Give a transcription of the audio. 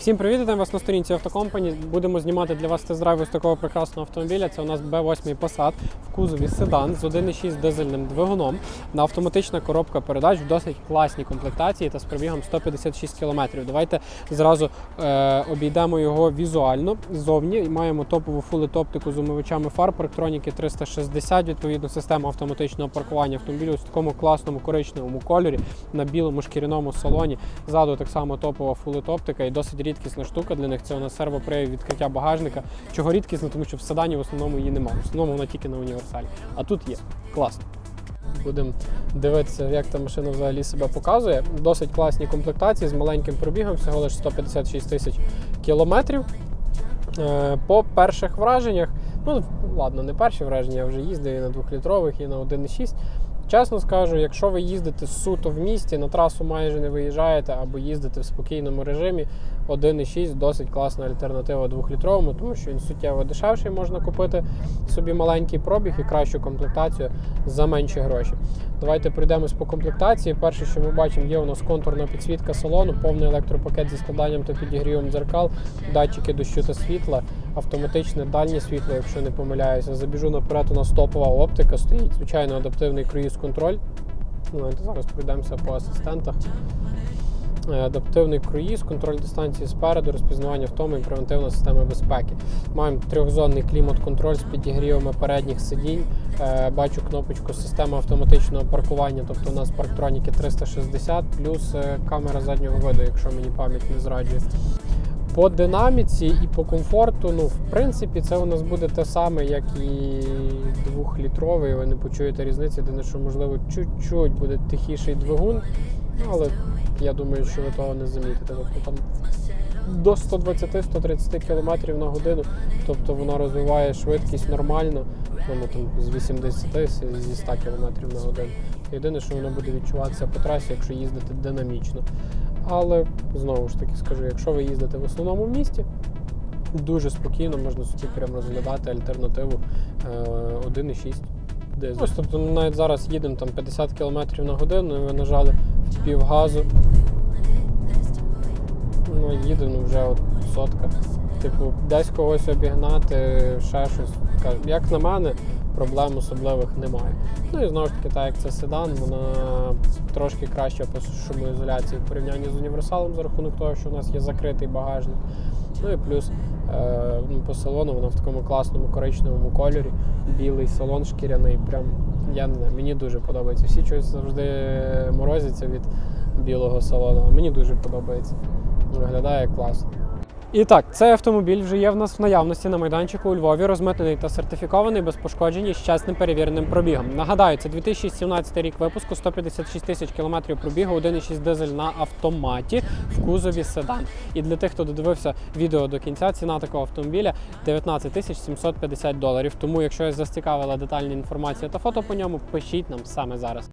Всім привіт, вітаю вас на сторінці автокомпані. Будемо знімати для вас тест-драйв ось такого прекрасного автомобіля. Це у нас B8 Passat в кузові седан з 1,6 дизельним двигуном на автоматична коробка передач в досить класній комплектації та з пробігом 156 км. Давайте зразу е, обійдемо його візуально ззовні. Маємо топову фулит оптику з умивачами фар, парктроніки 360, відповідно система автоматичного паркування автомобілю в такому класному коричневому кольорі на білому шкіряному салоні. Ззаду так само топова фулит оптика і досить рідкісна штука для них. Це у нас сервопривід відкриття багажника. Чого рідкісно, тому що в седані в основному її немає. В основному вона тільки на універсалі. А тут є. Класно. Будемо дивитися, як та машина взагалі себе показує. Досить класні комплектації з маленьким пробігом, всього лише 156 тисяч кілометрів. Е, По перших враженнях, ну ладно, не перші враження, я вже їздив і на 2-літрових, і на 1,6. Чесно скажу, якщо ви їздите суто в місті, на трасу майже не виїжджаєте або їздите в спокійному режимі, 1,6 досить класна альтернатива 2-літровому, тому що він суттєво дешевший, можна купити собі маленький пробіг і кращу комплектацію за менші гроші. Давайте пройдемось по комплектації. Перше, що ми бачимо, є у нас контурна підсвітка салону, повний електропакет зі складанням та підігрівом дзеркал, датчики дощу та світла, автоматичне дальнє світло, якщо не помиляюся. Забіжу наперед, у нас топова оптика стоїть, звичайно, адаптивний круїз-контроль. Ну, зараз пройдемося по асистентах. Е, Адаптивний круїз, контроль дистанції спереду, розпізнавання втоми і превентивна система безпеки. Маємо трьохзонний клімат-контроль з підігрівами передніх сидінь. Е, Бачу кнопочку система автоматичного паркування, тобто у нас парктроніки 360, плюс е, камера заднього виду, якщо мені пам'ять не зраджує. По динаміці і по комфорту, ну, в принципі, це у нас буде те саме, як і двохлітровий. Ви не почуєте різниці, єдине, що можливо чуть-чуть буде тихіший двигун, але я думаю, що ви того не замітите. Тобто там до 120-130 км на годину, тобто вона розвиває швидкість нормально, ну, там, з 80 зі 100 км на годину. Єдине, що воно буде відчуватися по трасі, якщо їздити динамічно. Але знову ж таки скажу, якщо ви їздите в основному в місті, дуже спокійно можна собі прямо розглядати альтернативу е, 1,6 дизель. Ось тобто ми навіть зараз їдемо там 50 км на годину, і ви нажали в півгазу. Ну, їдемо ну, вже от сотка. Типу, десь когось обігнати, ще щось. Як на мене, проблем особливих немає. Ну і знову ж таки, так як це седан, вона трошки краща по шумоізоляції в порівнянні з універсалом за рахунок того, що у нас є закритий багажник. Ну і плюс е, ну, по салону вона в такому класному коричневому кольорі, білий салон шкіряний. Прям я не знаю, мені дуже подобається. Всі чогось завжди морозяться від білого салону, а мені дуже подобається. Виглядає класно. І так, цей автомобіль вже є в нас в наявності на майданчику у Львові, розмитнений та сертифікований без пошкоджень і з чесним перевіреним пробігом. Нагадаю, це 2017 рік випуску, 156 тисяч кілометрів пробігу, 1,6 дизель на автоматі в кузові седан. І для тих, хто додивився відео до кінця, ціна такого автомобіля 19 тисяч 750 доларів. Тому, якщо вас зацікавила детальна інформація та фото по ньому, пишіть нам саме зараз.